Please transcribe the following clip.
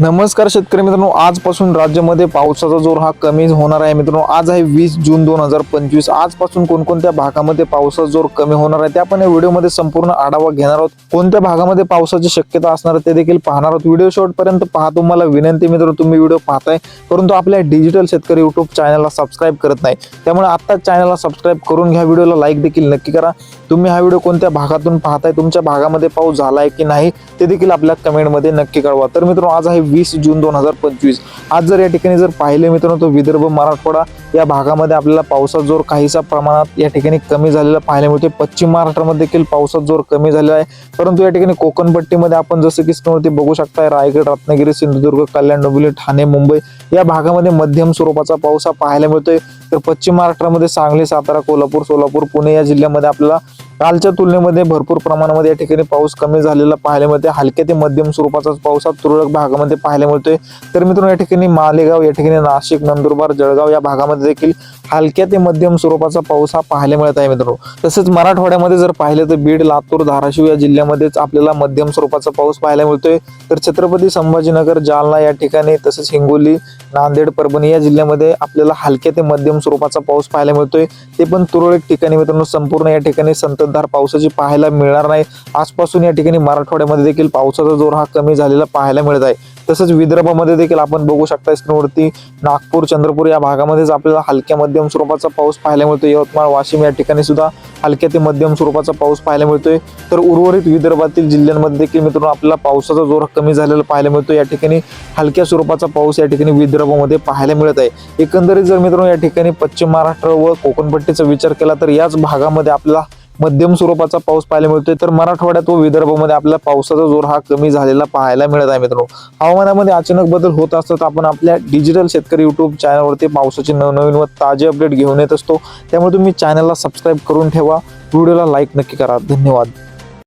नमस्कार शेतकरी मित्रांनो आजपासून राज्यामध्ये पावसाचा जोर हा कमी होणार आहे. मित्रांनो आज आहे वीस जून दोन हजार पंचवीस. आजपासून कोणकोणत्या भागामध्ये पावसाचा जोर कमी होणार आहे ते आपण या व्हिडिओमध्ये संपूर्ण आढावा घेणार आहोत. कोणत्या भागामध्ये पावसाची शक्यता असणार आहे ते देखील पाहणार आहोत. व्हिडिओ शेवटपर्यंत पहा तुम्हाला विनंती मित्र तुम्ही व्हिडिओ पाहताय परंतु आपल्या डिजिटल शेतकरी युट्यूब चॅनलला सबस्क्राईब करत नाही. त्यामुळे आत्ताच चॅनलला सबस्क्राईब करून घ्या व्हिडिओला लाईक देखील नक्की करा. तुम्ही हा व्हिडिओ कोणत्या भागातून पाहताय तुमच्या भागामध्ये पाऊस झाला आहे की नाही ते देखील आपल्या कमेंटमध्ये नक्की कळवा. तर मित्रांनो आज आहे वीस जून दोन हजार पंचवीस. आज जर या ठिकाणी जर पाहिले मित्रांनो तर विदर्भ मराठवाडा या भागामध्ये आपल्याला पावसाचा जोर काहीसा प्रमाणात या ठिकाणी कमी झालेला पाहायला मिळतो पश्चिम महाराष्ट्रामध्ये देखील पावसाचा जोर कमी झालेला आहे. परंतु या ठिकाणी कोकणपट्टीमध्ये आपण जसं की स्क्रीनवरती बघू शकताय रायगड रत्नागिरी सिंधुदुर्ग कल्याण डोंबिवली ठाणे मुंबई या भागामध्ये मध्यम स्वरूपाचा पाऊस हा पाहायला मिळतोय. तर पश्चिम महाराष्ट्रामध्ये सांगली सातारा कोल्हापूर सोलापूर पुणे या जिल्ह्यामध्ये आपल्याला कालच्या तुलनेमध्ये भरपूर प्रमाणामध्ये या ठिकाणी पाऊस कमी झालेला पाहायला मिळते हलक्या ते मध्यम स्वरूपाचा पाऊस हा तुरळक भागामध्ये पाहायला मिळतोय. तर मित्रांनो या ठिकाणी मालेगाव या ठिकाणी नाशिक नंदुरबार जळगाव या भागामध्ये देखील हलक्या ते मध्यम स्वरूपाचा पाऊस हा पाहायला मिळत आहे मित्रांनो. तसेच मराठवाड्यामध्ये जर पाहिलं तर बीड लातूर धाराशिव या जिल्ह्यामध्येच आपल्याला मध्यम स्वरूपाचा पाऊस पाहायला मिळतोय. तर छत्रपती संभाजीनगर जालना या ठिकाणी तसेच हिंगोली नांदेड परभणी या जिल्ह्यामध्ये आपल्याला हलक्या ते मध्यम स्वरूपाचा पाऊस पाहायला मिळतोय. ते पण तुरळक ठिकाणी मित्रांनो संपूर्ण या ठिकाणी जोरदार पावसाची पाहायला मिळणार नाही. आजपासून या ठिकाणी मराठवाड्यामध्ये देखील पावसाचा जोर हा कमी झालेला पाहायला मिळत आहे. तसंच विदर्भामध्ये देखील आपण बघू शकता स्क्रीनवरती नागपूर चंद्रपूर या भागामध्येच आपल्याला हलक्या मध्यम स्वरूपाचा पाऊस पाहायला मिळतो यवतमाळ वाशिम या ठिकाणी सुद्धा हलक्या ते मध्यम स्वरूपाचा पाऊस पाहायला मिळतोय. तर उर्वरित विदर्भातील जिल्ह्यांमध्ये देखील मित्रांनो आपल्याला पावसाचा जोर कमी झालेला पाहायला मिळतो या ठिकाणी हलक्या स्वरूपाचा पाऊस या ठिकाणी विदर्भामध्ये पाहायला मिळत आहे. एकंदरीत जर मित्रांनो या ठिकाणी पश्चिम महाराष्ट्र व कोकणपट्टीचा विचार केला तर याच भागामध्ये आपल्याला मध्यम स्वरूपाचा पाऊस पाहायला मिळतोय. तर मराठवाड्यात व विदर्भामध्ये आपल्याला पावसाचा जोर हा कमी झालेला पाहायला मिळत आहे मित्रांनो. हवामानामध्ये अचानक बदल होत असतात. आपण आपल्या डिजिटल शेतकरी युट्यूब चॅनलवरती पावसाचे नवनवीन व ताजे अपडेट घेऊन येत असतो. त्यामुळे तुम्ही चॅनलला सबस्क्राईब करून ठेवा. व्हिडिओला लाईक नक्की करा. धन्यवाद.